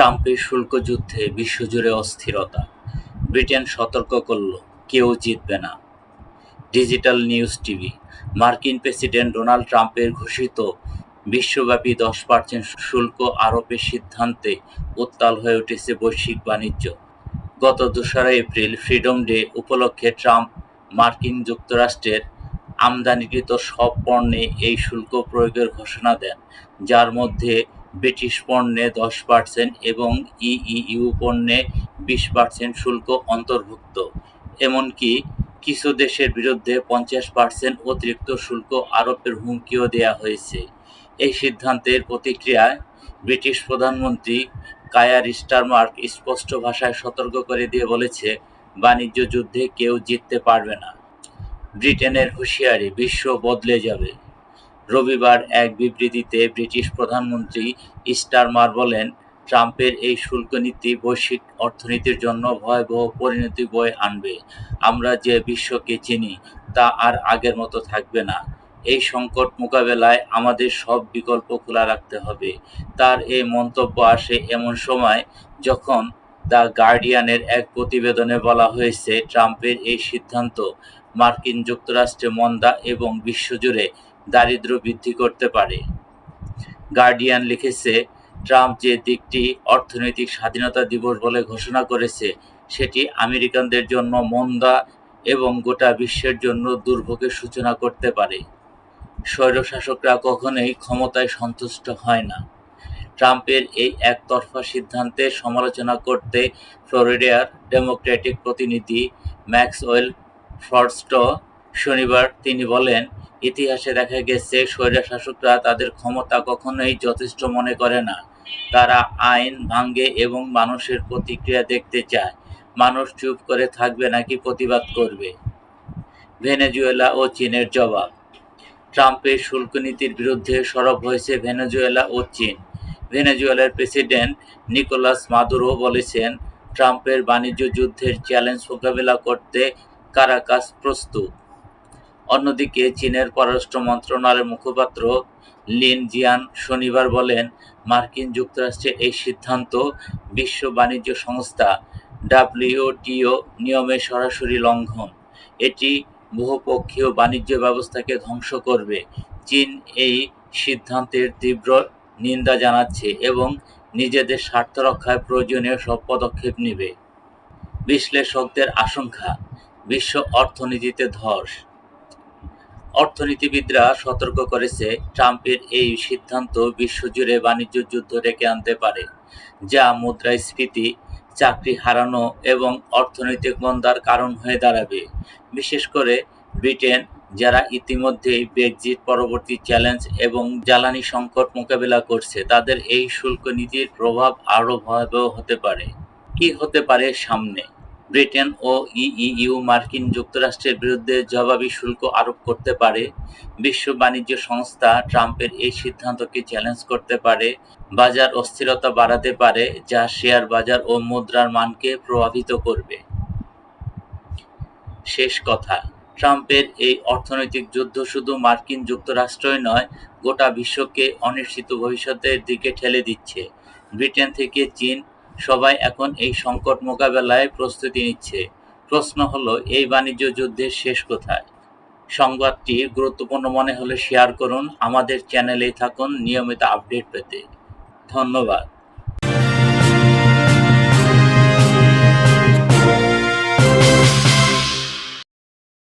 ট্রাম্পের শুল্ক যুদ্ধে বিশ্বজুড়ে অস্থিরতা। ব্রিটেন সতর্ক করল, কেউ জিতবে না। ডিজিটাল নিউজ টিভি, মার্কিন প্রেসিডেন্ট ডোনাল্ড ট্রাম্পের ঘোষিত বিশ্বব্যাপী দশ পার্সেন্ট শুল্ক আরোপের সিদ্ধান্তে উত্তাল হয়ে উঠেছে বৈশ্বিক বাণিজ্য। গত দোসরা এপ্রিল ফ্রিডম ডে উপলক্ষে ট্রাম্প মার্কিন যুক্তরাষ্ট্রের আমদানিকৃত সব পণ্যে এই শুল্ক প্রয়োগের ঘোষণা দেন, যার মধ্যে ব্রিটিশ পণ্যে দশ পার্সেন্ট এবং ইইউ পণ্যে বিশ পার্সেন্ট শুল্ক অন্তর্ভুক্ত। এমনকি কিছু দেশের বিরুদ্ধে পঞ্চাশ পার্সেন্ট অতিরিক্ত শুল্ক আরোপের হুমকিও দেওয়া হয়েছে। এই সিদ্ধান্তের প্রতিক্রিয়ায় ব্রিটিশ প্রধানমন্ত্রী কায়ার স্টারমার্ক স্পষ্ট ভাষায় সতর্ক করে দিয়ে বলেছে, বাণিজ্য যুদ্ধে কেউ জিততে পারবে না। ব্রিটেনের হুঁশিয়ারি বিশ্ব বদলে যাবে। রবিবার এক বিবৃতিতে ব্রিটিশ প্রধানমন্ত্রী স্টারমার বলেন, ট্রাম্পের এই শুল্ক নীতি বৈশ্বিক অর্থনীতির জন্য ভয়াবহ পরিণতি বয়ে আনবে। আমরা যে বিশ্বকে চিনি, তা আর আগের মতো থাকবে না। এই সংকট মোকাবেলায় আমাদের সব বিকল্প খোলা রাখতে হবে। তার এই মন্তব্য আসে এমন সময় যখন দ্য গার্ডিয়ানের এক প্রতিবেদনে বলা হয়েছে, ট্রাম্পের এই সিদ্ধান্ত মার্কিন যুক্তরাষ্ট্রে মন্দা এবং বিশ্বজুড়ে দারিদ্র্য বৃদ্ধি করতে পারে। গার্ডিয়ান লিখেছে, ট্রাম্প যে দিকটি অর্থনৈতিক স্বাধীনতা দিবস বলে ঘোষণা করেছে, সেটি আমেরিকানদের জন্য মন্দা এবং গোটা বিশ্বের জন্য দুর্ভোগের সূচনা করতে পারে। স্বৈরশাসকরা কখনোই ক্ষমতায় সন্তুষ্ট হয় না। ট্রাম্পের এই একতরফা সিদ্ধান্তে সমালোচনা করতে ফ্লোরিডার ডেমোক্রেটিক প্রতিনিধি ম্যাক্সওয়েল ফর্স্ট শনিবার তিনি বলেন ইতিহাসে দেখা গেছে, স্বৈরশাসকরা তাদের ক্ষমতা কখনোই যথেষ্ট মনে করে না। তারা আইন ভাঙ্গে এবং মানুষের প্রতিক্রিয়া দেখতে চায়। মানুষ চুপ করে থাকবে নাকি প্রতিবাদ করবে? ভেনেজুয়েলা ও চীনের জবাব। ট্রাম্পের শুল্ক নীতির বিরুদ্ধে সরব হয়েছে ভেনেজুয়েলা ও চীন। ভেনেজুয়েলার প্রেসিডেন্ট নিকোলাস মাদুরো বলেছেন, ট্রাম্পের বাণিজ্য যুদ্ধের চ্যালেঞ্জ মোকাবিলা করতে কারাকাস প্রস্তুত। অন্যদিকে চীনের পররাষ্ট্র মন্ত্রণালয়ের মুখপাত্র লিন জিয়ান শনিবার বলেন, মার্কিন যুক্তরাষ্ট্রের এই সিদ্ধান্ত বিশ্ব বাণিজ্য সংস্থা ডাব্লিউটিও নিয়মের সরাসরি লঙ্ঘন। এটি বহুপক্ষীয় বাণিজ্য ব্যবস্থাকে ধ্বংস করবে। চীন এই সিদ্ধান্তের তীব্র নিন্দা জানাচ্ছে এবং নিজেদের স্বার্থ রক্ষায় প্রয়োজনীয় সব পদক্ষেপ নেবে। বিশ্লেষকদের আশঙ্কা, বিশ্ব অর্থনীতিতে ধস। অর্থনীতিবিদরা সতর্ক করেছে ট্রাম্পের এই সিদ্ধান্ত বিশ্বজুড়ে বাণিজ্য যুদ্ধ ডেকে আনতে পারে, যা মুদ্রাস্ফীতি, চাকরি হারানো এবং অর্থনৈতিক মন্দার কারণ হয়ে দাঁড়াবে। বিশেষ করে ব্রিটেন, যারা ইতিমধ্যেই ব্রেক্সিট পরবর্তী চ্যালেঞ্জ এবং জ্বালানি সংকট মোকাবেলা করছে, তাদের এই শুল্ক নীতির প্রভাব আরও ভয়াবহ হতে পারে। কি হতে পারে সামনে? ব্রিটেন ও ইইউ মার্কিন যুক্তরাষ্ট্রের বিরুদ্ধে জবাবি শুল্ক আরোপ করতে পারে। বিশ্ব বাণিজ্য সংস্থা ট্রাম্পের এই সিদ্ধান্তকে চ্যালেঞ্জ করতে পারে। বাজার অস্থিরতা বাড়াতে পারে, যা শেয়ার বাজার ও মুদ্রার মানকে প্রভাবিত করবে। শেষ কথা, ট্রাম্পের এই অর্থনৈতিক যুদ্ধ শুধু মার্কিন যুক্তরাষ্ট্রই নয়, গোটা বিশ্বকে অনিশ্চিত ভবিষ্যতের দিকে ঠেলে দিচ্ছে। ব্রিটেন থেকে চীন সবাই এখন এই সংকট মোকাবেলায় প্রস্তুতি নিচ্ছে। প্রশ্ন হলো, এই বাণিজ্য যুদ্ধের শেষ কোথায়? সংবাদটি গুরুত্বপূর্ণ মনে হলে শেয়ার করুন, আমাদের চ্যানেলেই থাকুন নিয়মিত আপডেট পেতে। ধন্যবাদ।